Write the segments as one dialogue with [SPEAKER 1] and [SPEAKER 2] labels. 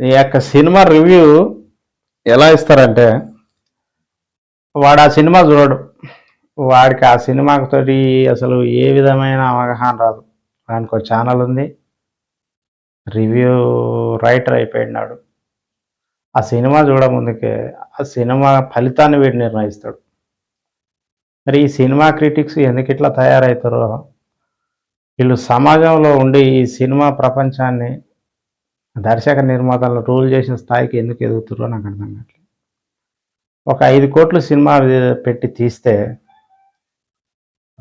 [SPEAKER 1] ఈ యొక్క cinema review ఎలా ఇస్తారంటే వాడు ఆ సినిమా చూడడు. వాడికి ఆ సినిమాతోటి అసలు ఏ విధమైన అవగాహన రాదు. దానికి ఒక ఛానల్ ఉంది. రివ్యూ రైటర్ అయిపోయినాడు. ఆ సినిమా చూడముందుకే ఆ సినిమా ఫలితాన్ని వీడు నిర్ణయిస్తాడు. మరి ఈ సినిమా క్రిటిక్స్ ఎందుకు ఇట్లా తయారవుతారో వీళ్ళు సమాజంలో ఉండి ఈ సినిమా ప్రపంచాన్ని దర్శక నిర్మాతలను రూల్ చేసిన స్థాయికి ఎందుకు ఎదుగుతారో నాకు అర్థం కావట్లేదు. ఒక ఐదు కోట్లు సినిమా పెట్టి తీస్తే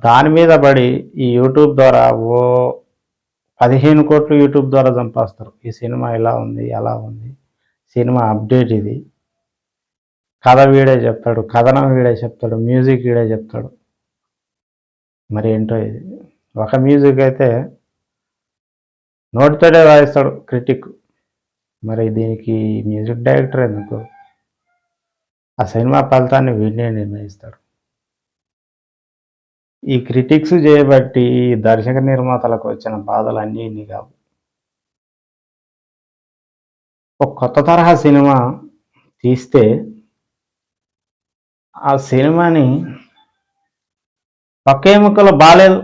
[SPEAKER 1] దాని మీద పడి ఈ యూట్యూబ్ ద్వారా ఓ పదిహేను కోట్లు యూట్యూబ్ ద్వారా చంపేస్తారు. ఈ సినిమా ఇలా ఉంది ఎలా ఉంది సినిమా అప్డేట్ ఇది. కథ వీడే చెప్తాడు కథనం వీడే చెప్తాడు మ్యూజిక్ వీడే చెప్తాడు. మరి ఏంటో ఇది. ఒక మ్యూజిక్ అయితే నోటితోటే వాయిస్తాడు క్రిటిక్. మరి దీనికి మ్యూజిక్ డైరెక్టర్ ఎందుకు? ఆ సినిమా ఫలితాన్ని వీడినే నిర్ణయిస్తారు ఈ క్రిటిక్స్ చేయబట్టి ఈ దర్శక నిర్మాతలకు వచ్చిన బాధలు అన్నీ ఇన్ని కావు. ఒక కొత్త తరహా సినిమా తీస్తే ఆ సినిమాని ఒకే ముక్కలు బాగాలేదు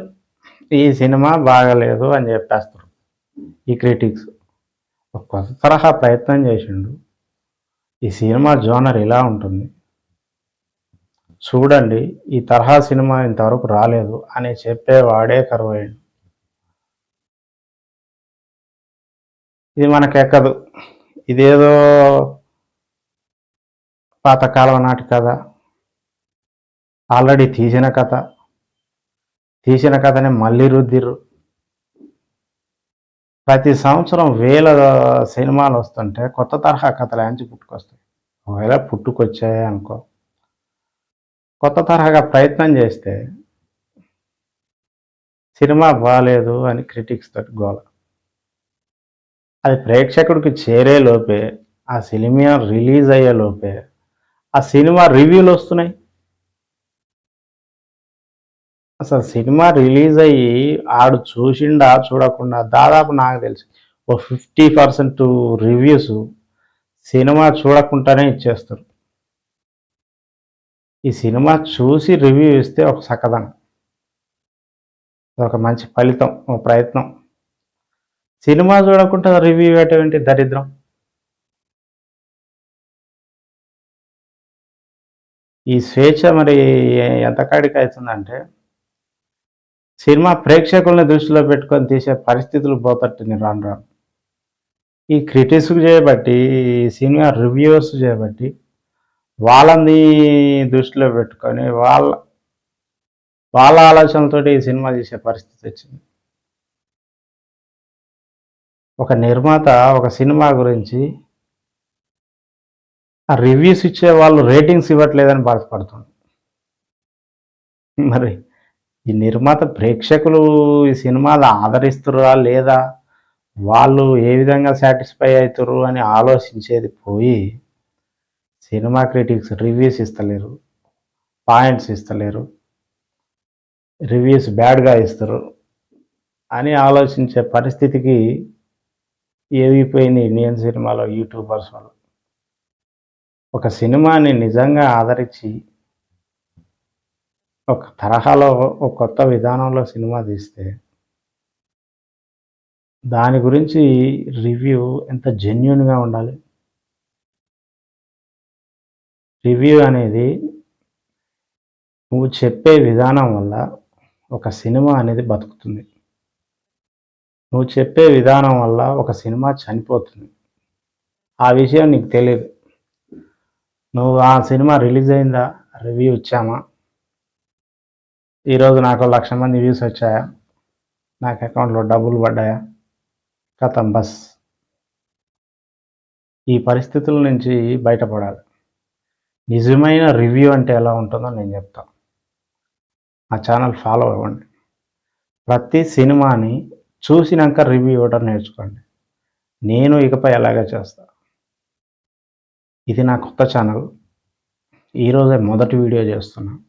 [SPEAKER 1] ఈ సినిమా బాగలేదు అని చెప్పేస్తారు ఈ క్రిటిక్స్. ఒక కొత్త తరహా ప్రయత్నం చేసిండు. ఈ సినిమా జోనర్ ఇలా ఉంటుంది. చూడండి ఈ తరహా సినిమా ఇంతవరకు రాలేదు అని చెప్పేవాడే కరువైండు. ఇది మనకెక్కదు. ఇదేదో పాతకాలం నాటి కథ. ఆల్రెడీ తీసిన కథ. తీసిన కథని మళ్ళీ రుద్దిర్రు. ప్రతి సంవత్సరం వేల సినిమాలు వస్తుంటే కొత్త తరహా కథలు యాంచి పుట్టుకొస్తాయి. ఒకవేళ పుట్టుకొచ్చాయి అనుకో. కొత్త తరహాగా ప్రయత్నం చేస్తే సినిమా బాగాలేదు అని క్రిటిక్స్ తోటి గోల. అది ప్రేక్షకుడికి చేరే లోపే ఆ సినిమా రిలీజ్ అయ్యే లోపే ఆ సినిమా రివ్యూలు వస్తున్నాయి. అసలు సినిమా రిలీజ్ అయ్యి ఆడు చూసిండా చూడకుండా దాదాపు నాకు తెలిసి ఓ ఫిఫ్టీ పర్సెంట్ రివ్యూస్ సినిమా చూడకుండానే ఇచ్చేస్తారు. ఈ సినిమా చూసి రివ్యూ ఇస్తే ఒక సకదనం. ఒక మంచి ఫలితం ఒక ప్రయత్నం. సినిమా చూడకుండా రివ్యూ ఇవ్వటం దరిద్రం? ఈ స్వేచ్ఛ మరి ఎంత కాడికి అవుతుందంటే సినిమా ప్రేక్షకుల్ని దృష్టిలో పెట్టుకొని తీసే పరిస్థితులు పోతట్టుని రాను రాను. ఈ క్రిటిక్స్ చేయబట్టి సినిమా రివ్యూస్ చేయబట్టి వాళ్ళని దృష్టిలో పెట్టుకొని వాళ్ళ వాళ్ళ ఆలోచనలతోటి ఈ సినిమా తీసే పరిస్థితి వచ్చింది. ఒక నిర్మాత ఒక సినిమా గురించి ఆ రివ్యూస్ ఇచ్చే వాళ్ళు రేటింగ్స్ ఇవ్వట్లేదని బాధపడుతుంది మరి ఈ నిర్మాత ప్రేక్షకులు ఈ సినిమాలు ఆదరిస్తురా లేదా? వాళ్ళు ఏ విధంగా సాటిస్ఫై అవుతారు అని ఆలోచించేది పోయి సినిమా క్రిటిక్స్ రివ్యూస్ ఇస్తలేరు పాయింట్స్ ఇస్తలేరు రివ్యూస్ బ్యాడ్గా ఇస్తారు అని ఆలోచించే పరిస్థితికి ఏదిపోయింది ఇండియన్ సినిమాలో యూట్యూబర్స్ వాళ్ళు. ఒక సినిమాని నిజంగా ఆదరించి ఒక తరహాలో ఒక కొత్త విధానంలో సినిమా తీస్తే దాని గురించి రివ్యూ ఎంత జెన్యున్గా ఉండాలి? రివ్యూ అనేది నువ్వు చెప్పే విధానం వల్ల ఒక సినిమా అనేది బతుకుతుంది. నువ్వు చెప్పే విధానం వల్ల ఒక సినిమా చనిపోతుంది. ఆ విషయం నీకు తెలియదు నువ్వు ఆ సినిమా రిలీజ్ అయిందా? రివ్యూ ఇచ్చామా? ఈరోజు నాకు లక్ష మంది వ్యూస్ వచ్చాయా? నాకు అకౌంట్లో డబ్బులు పడ్డాయా? కథం బస్. ఈ పరిస్థితుల నుంచి బయటపడాలి. నిజమైన రివ్యూ అంటే ఎలా ఉంటుందో నేను చెప్తాను ఆ ఛానల్ ఫాలో అవ్వండి. ప్రతి సినిమాని చూసినాక రివ్యూ ఇవ్వడం నేర్చుకోండి. నేను ఇకపై అలాగే చేస్తా. ఇది నా కొత్త ఛానల్ ఈరోజే మొదటి వీడియో చేస్తున్నాను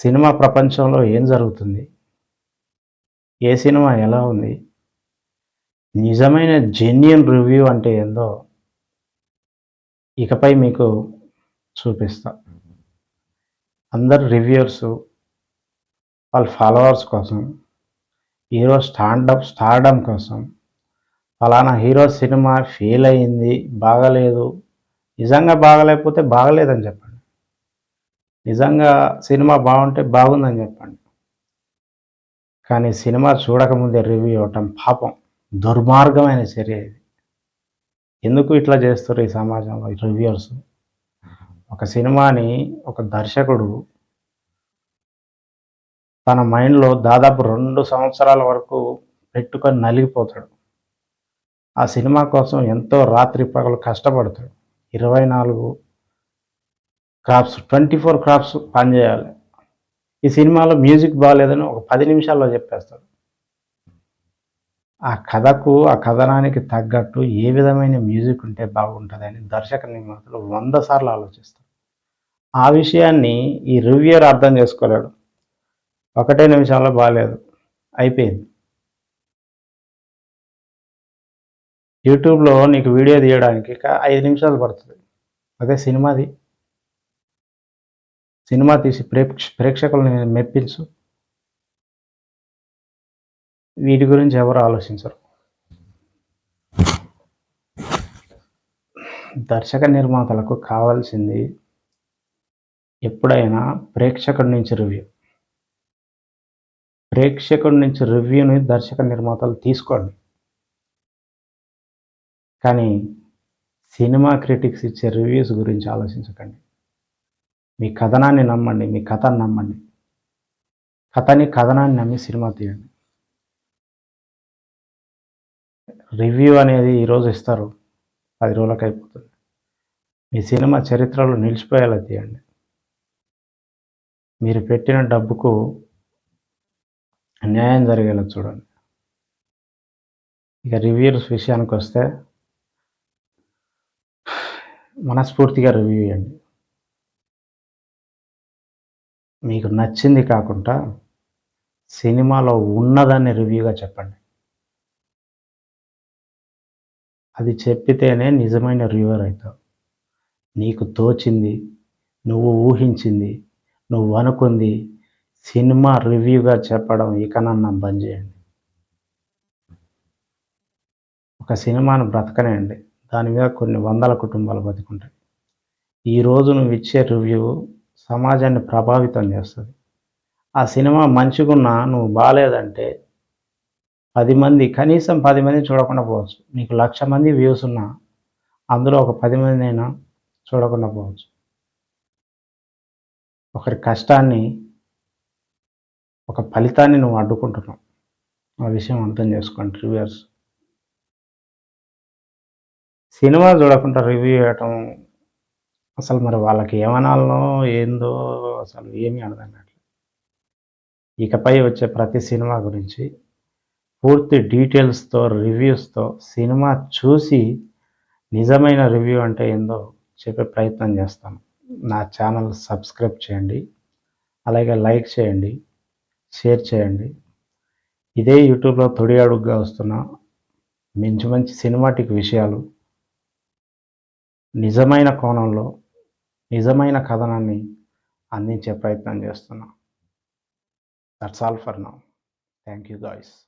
[SPEAKER 1] సినిమా ప్రపంచంలో ఏం జరుగుతుంది? ఏ సినిమా ఎలా ఉంది? నిజమైన జెన్యున్ రివ్యూ అంటే ఏందో ఇకపై మీకు చూపిస్తా. అందరు రివ్యూర్స్ వాళ్ళ ఫాలోవర్స్ కోసం హీరో స్టాండప్ స్టార్డమ్ కోసం ఫలానా హీరో సినిమా ఫెయిల్ అయింది బాగలేదు నిజంగా బాగలేకపోతే బాగలేదని చెప్పండి. నిజంగా సినిమా బాగుంటే బాగుందని చెప్పండి. కానీ సినిమా చూడకముందే రివ్యూ ఇవ్వటం పాపం దుర్మార్గమైన చర్య ఇది. ఎందుకు ఇట్లా చేస్తారు ఈ సమాజంలో రివ్యూర్స్? ఒక సినిమాని ఒక దర్శకుడు తన మైండ్లో దాదాపు రెండు సంవత్సరాల వరకు పెట్టుకొని నలిగిపోతాడు. ఆ సినిమా కోసం ఎంతో రాత్రి పగలు కష్టపడతాడు. ఇరవై నాలుగు క్రాప్స్ ట్వంటీ ఫోర్ క్రాప్స్ పనిచేయాలి. ఈ సినిమాలో మ్యూజిక్ బాగాలేదని ఒక పది నిమిషాల్లో చెప్పేస్తాడు ఆ కథకు ఆ కథనానికి తగ్గట్టు ఏ విధమైన మ్యూజిక్ ఉంటే బాగుంటుందని దర్శక నిర్మాతలు వంద సార్లు ఆలోచిస్తారు. ఆ విషయాన్ని ఈ రివ్యూర్ అర్థం చేసుకోలేడు. ఒకటే నిమిషాల్లో బాగాలేదు. అయిపోయింది. యూట్యూబ్లో నీకు వీడియో తీయడానికి ఐదు నిమిషాలు పడుతుంది. అదే సినిమాది. సినిమా తీసి ప్రేక్ష ప్రేక్షకులను మెప్పించు. వీటి గురించి ఎవరు ఆలోచించరు. దర్శక నిర్మాతలకు కావాల్సింది ఎప్పుడైనా ప్రేక్షకుడి నుంచి రివ్యూ. ప్రేక్షకుడి నుంచి రివ్యూని దర్శక నిర్మాతలు తీసుకోండి. కానీ సినిమా క్రిటిక్స్ ఇచ్చే రివ్యూస్ గురించి ఆలోచించకండి. మీ కథనాన్ని నమ్మండి మీ కథను నమ్మండి. కథని కథనాన్ని నమ్మి సినిమా తీయండి. రివ్యూ అనేది ఈరోజు ఇస్తారు. పది రోజులకు అయిపోతుంది. మీ సినిమా చరిత్రలో నిలిచిపోయేలా తీయండి. మీరు పెట్టిన డబ్బుకు న్యాయం జరిగేలా చూడండి. ఇక రివ్యూస్ విషయానికి వస్తే మనస్ఫూర్తిగా రివ్యూ ఇవ్వండి. మీకు నచ్చింది కాకుండా సినిమాలో ఉన్నదాన్ని రివ్యూగా చెప్పండి. అది చెప్పితేనే నిజమైన రివ్యూవర్ అవుతావు. నీకు తోచింది నువ్వు ఊహించింది నువ్వు అనుకుంది సినిమా రివ్యూగా చెప్పడం ఇకనన్నా బంద్ చేయండి. ఒక సినిమాను బ్రతకనేయండి. దాని మీద కొన్ని వందల కుటుంబాలు బతుకుంటాయి. ఈరోజు నువ్వు ఇచ్చే రివ్యూ సమాజాన్ని ప్రభావితం చేస్తుంది. ఆ సినిమా మంచిగున్నా నువ్వు బాగాలేదంటే పది మంది కనీసం పది మంది చూడకుండా పోవచ్చు. నీకు లక్ష మంది వ్యూస్ ఉన్నా అందులో ఒక పది మంది అయినా చూడకుండా పోవచ్చు. ఒకరి కష్టాన్ని ఒక ఫలితాన్ని నువ్వు అడ్డుకుంటున్నావు. ఆ విషయం అర్థం చేసుకోండి రివ్యూయర్స్. సినిమా చూడకుండా రివ్యూ చేయటం అసలు మరి వాళ్ళకి ఏమనాలనో ఏందో అసలు ఏమీ అర్థం కావట్లేదు. ఇకపై వచ్చే ప్రతి సినిమా గురించి పూర్తి డీటెయిల్స్తో రివ్యూస్తో సినిమా చూసి నిజమైన రివ్యూ అంటే ఏందో చెప్పే ప్రయత్నం చేస్తాను నా ఛానల్ సబ్స్క్రైబ్ చేయండి. అలాగే లైక్ చేయండి. షేర్ చేయండి. ఇదే యూట్యూబ్లో తొడి అడుగుగా వస్తున్న మంచి మంచి సినిమాటిక్ విషయాలు నిజమైన కోణంలో నిజమైన కథనాన్ని అందించే ప్రయత్నం చేస్తున్నా. That's all for now thank you guys